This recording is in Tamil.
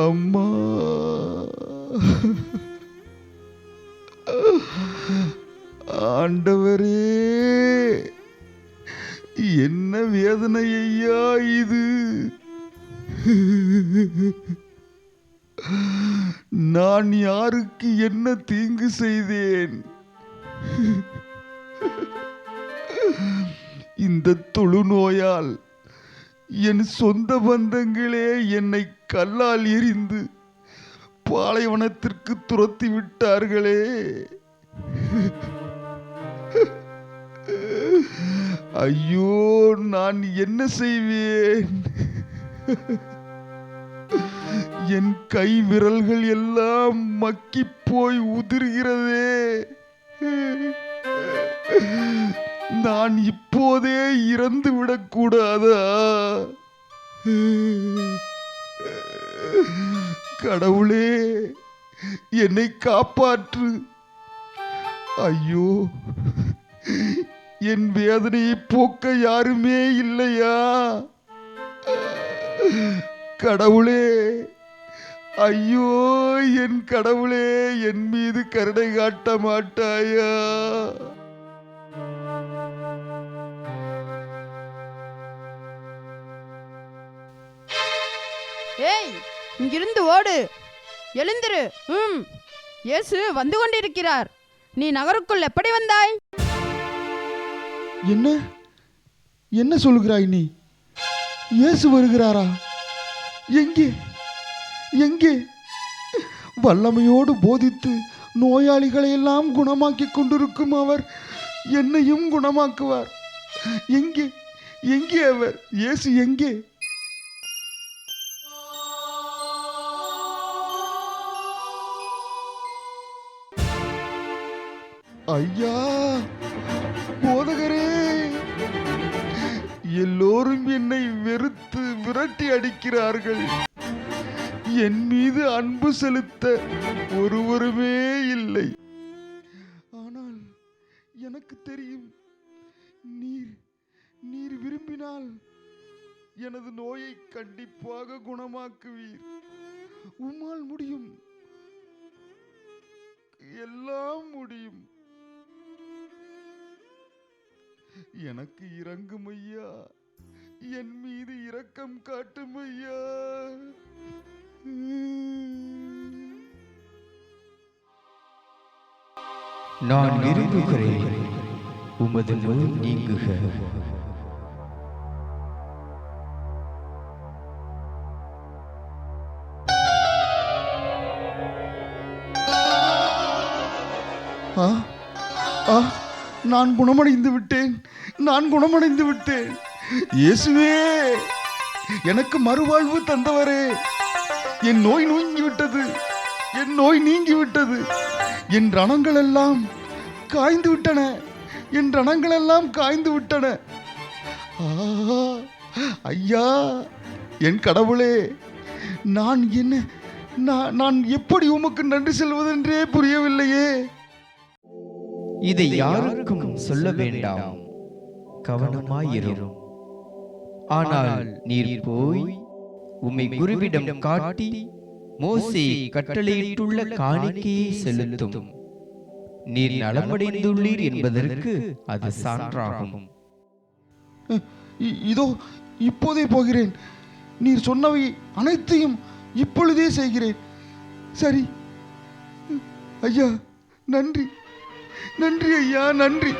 அம்மா. ஆண்டவரே என்ன வேதனை ஐயா இது? நான் யாருக்கு என்ன தீங்கு செய்தேன்? இந்த தொழுநோயால் என் சொந்த பந்தங்களே என்னை கல்லால் எறிந்து பாலைவனத்திற்கு துரத்தி விட்டார்களே. ஐயோ நான் என்ன செய்வேன்? என் கை விரல்கள் எல்லாம் மக்கி போய் உதிர்கிறதே. நான் இப்போதே இறந்து விடக்கூடாதா? கடவுளே என்னை காப்பாற்று. ஐயோ என் வேதனையை போக்க யாருமே இல்லையா? கடவுளே ஐயோ என் கடவுளே என் மீது கருணை காட்ட மாட்டாயா? ஏய் இங்கிருந்து ஓடு. எழுந்திரு. ம். இயேசு வந்து கொண்டிருக்கிறார். நீ நகருக்குள் எப்படி வந்தாய்? என்ன? என்ன சொல்கிறாய் நீ? இயேசு வருகிறாரா? எங்கே? எங்கே? வல்லமையோடு போதித்து நோயாளிகளை எல்லாம் குணமாக்கி கொண்டிருக்கும் அவர் என்னையும் குணமாக்குவார். எங்கே? எங்கே அவர்? இயேசு எங்கே? ஐயா போதகரே எல்லோரும் என்னை வெறுத்து விரட்டி அடிக்கிறார்கள். என் மீது அன்பு செலுத்த ஒருவருமே இல்லை. ஆனால் எனக்கு தெரியும் நீர் நீர் விரும்பினால் எனது நோயை கண்டிப்பாக குணமாக்குவீர். உம்மால் முடியும். எல்லாம் முடியும். எனக்கு இறங்கும் ஐயா. என் மீது இரக்கம் காட்டும் ஐயா. நான் விரும்புகிறேன் உமது நோய் நீங்குக. ஆ ஆ. நான் குணமடைந்து விட்டேன். நான் குணமடைந்து விட்டேன். இயேசுவே எனக்கு மறுவாழ்வு தந்தவரே. என் நோய் நோங்கி விட்டது என் நோய் நீங்கி விட்டது என் ரணங்கள் எல்லாம் காய்ந்து விட்டன என் ரணங்கள் எல்லாம் காய்ந்து விட்டன ஐயா என் கடவுளே நான் என்ன நான் நான் எப்படி உமக்கு நன்றி செல்வதென்றே புரியவில்லையே. இதை யாருக்கும் சொல்ல வேண்டாம். கவனமாயிரும். ஆனால் நீர் போய் உம்மை குருவிடம் காட்டி மோசே கட்டளையிட்டுள்ள காணிக்கையை செலுத்தும். நீர் நலமடைந்துள்ளீர் என்பதற்கு அது சான்றாகும். இதோ இப்போதே போகிறேன். நீர் சொன்னவை அனைத்தையும் இப்பொழுதே செய்கிறேன். சரி. ஐயா நன்றி. நன்றி ஐயா நன்றி.